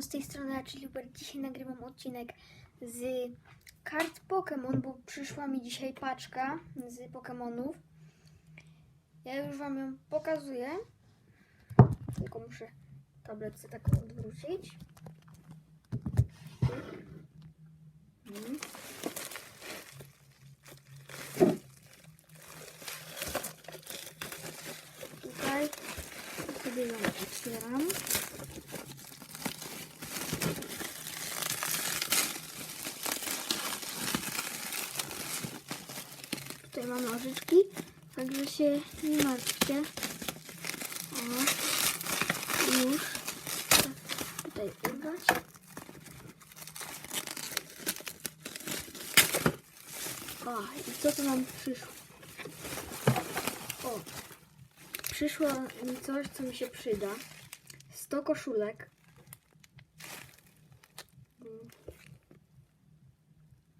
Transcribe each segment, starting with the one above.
Z tej strony, czyli Hubert. Dzisiaj nagrywam odcinek z kart Pokémon, bo przyszła mi dzisiaj paczka z Pokémonów. Ja już Wam ją pokazuję. Tylko muszę tabletce tak odwrócić. Mhm. Tutaj sobie ją otwieram. Tutaj mam nożyczki, także się nie martwcie. O, już. Tutaj urwać. O, i co tu nam przyszło? O, przyszło mi coś, co mi się przyda. 100 koszulek. Mm.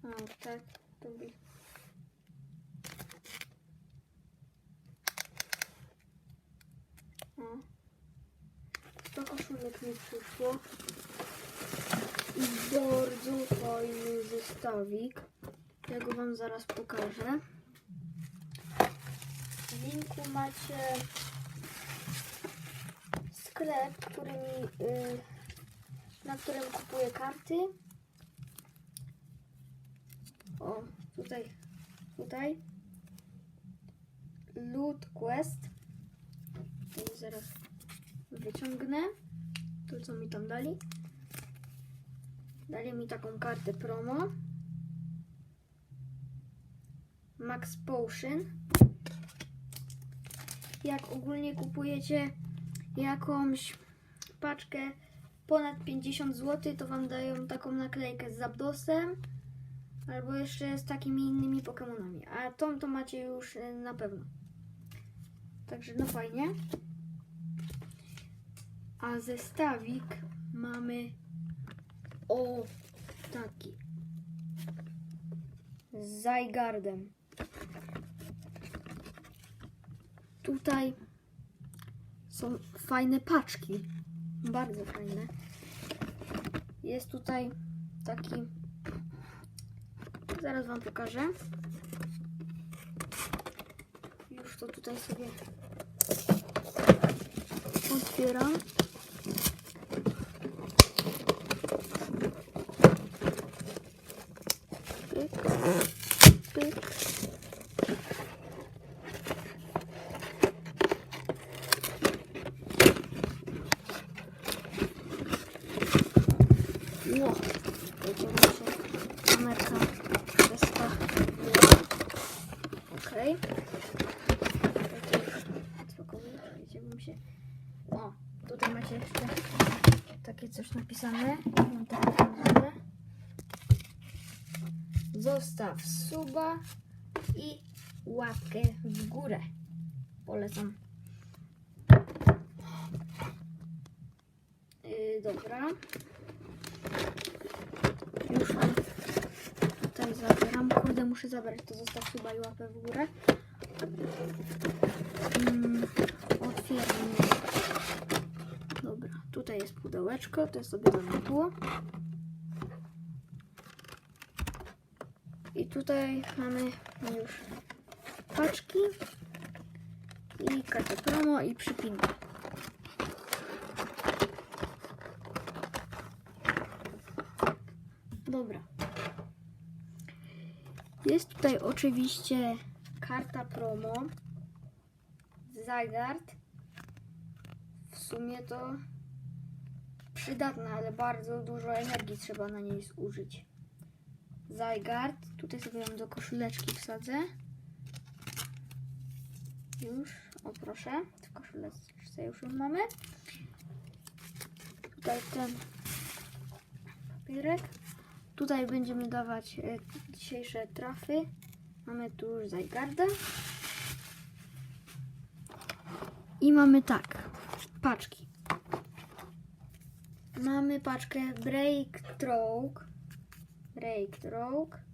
O, tak, to by. O. 100 koszulek mi przyszło. Bardzo fajny zestawik. Ja go Wam zaraz pokażę. W linku macie sklep, który mi, y, na którym kupuję karty. O, tutaj, tutaj. Loot Quest. Zaraz wyciągnę to, co mi tam dali. Dali mi taką kartę promo. Max Potion. Jak ogólnie kupujecie jakąś paczkę ponad 50 zł, to Wam dają taką naklejkę z Zapdosem albo jeszcze z takimi innymi Pokémonami. A tą to macie już y, na pewno. Także no fajnie. A zestawik mamy o taki z Zygarden. Tutaj są fajne paczki. Bardzo fajne. Jest tutaj taki. Zaraz Wam pokażę. Już to tutaj sobie otwieram. Pyk, pyk. Ło, będzie mi się kamerka przestawiła. Okej. Spokojnie, będziemy się... O, tutaj macie jeszcze takie coś napisane. Mam takie napisane. Zostaw suba i łapkę w górę. Polecam. Yy, dobra. Już mam tutaj zabieram. Kurde, muszę zabrać to zostaw suba i łapę w górę. Mm, otwieram. Dobra, tutaj jest pudełeczko, to sobie zamkło. I tutaj mamy już paczki i kartę promo i przypinkę. Dobra. Jest tutaj oczywiście karta promo Zygarde. W sumie to przydatna, ale bardzo dużo energii trzeba na niej zużyć. Zygarde. Tutaj sobie ją do koszuleczki wsadzę. Już, o proszę, w koszuleczce już ją mamy. Tutaj ten papierek. Tutaj będziemy dawać e, dzisiejsze trafy. Mamy tu już Zygardę. I mamy tak, paczki. Mamy paczkę Break Stroke. Break Stroke.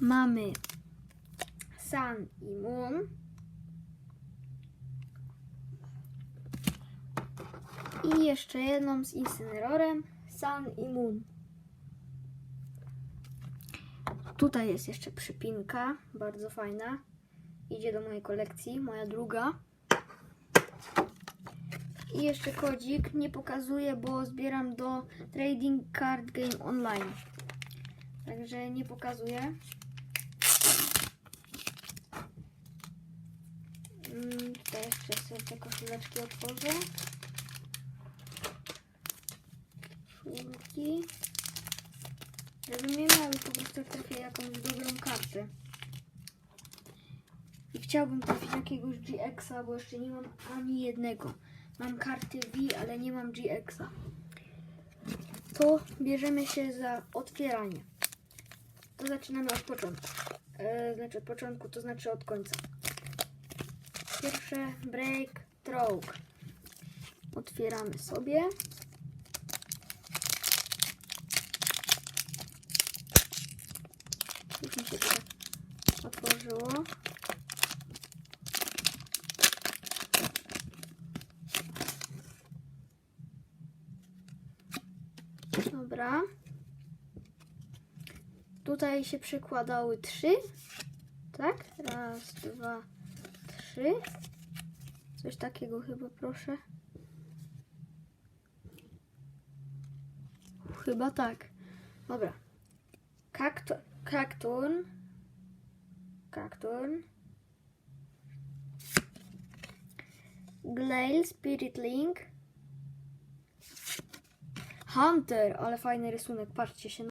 Mamy Sun i Moon. I jeszcze jedną z Incinerorem, Sun i Moon. Tutaj jest jeszcze przypinka, bardzo fajna. Idzie do mojej kolekcji, moja druga. I jeszcze kodzik, nie pokazuję, bo zbieram do Trading Card Game Online. Także nie pokazuję. Tutaj jeszcze sobie te koszuleczki otworzę. Czwórki. Żeby mnie miały po prostu trafię jakąś dobrą kartę. I chciałbym trafić jakiegoś GX-a, bo jeszcze nie mam ani jednego. Mam karty V, ale nie mam GX-a. To bierzemy się za otwieranie. To zaczynamy od początku. E, znaczy od początku, to znaczy od końca. Pierwsze break, throw. Otwieramy sobie. Już mi się to otworzyło. Dobra. Tutaj się przykładały trzy. Tak? Raz, dwa, trzy. Coś takiego chyba, proszę. Chyba tak. Dobra. Kaktu kakturn. Kakturn. Glail, Spirit Link. Hunter, ale fajny rysunek, patrzcie się.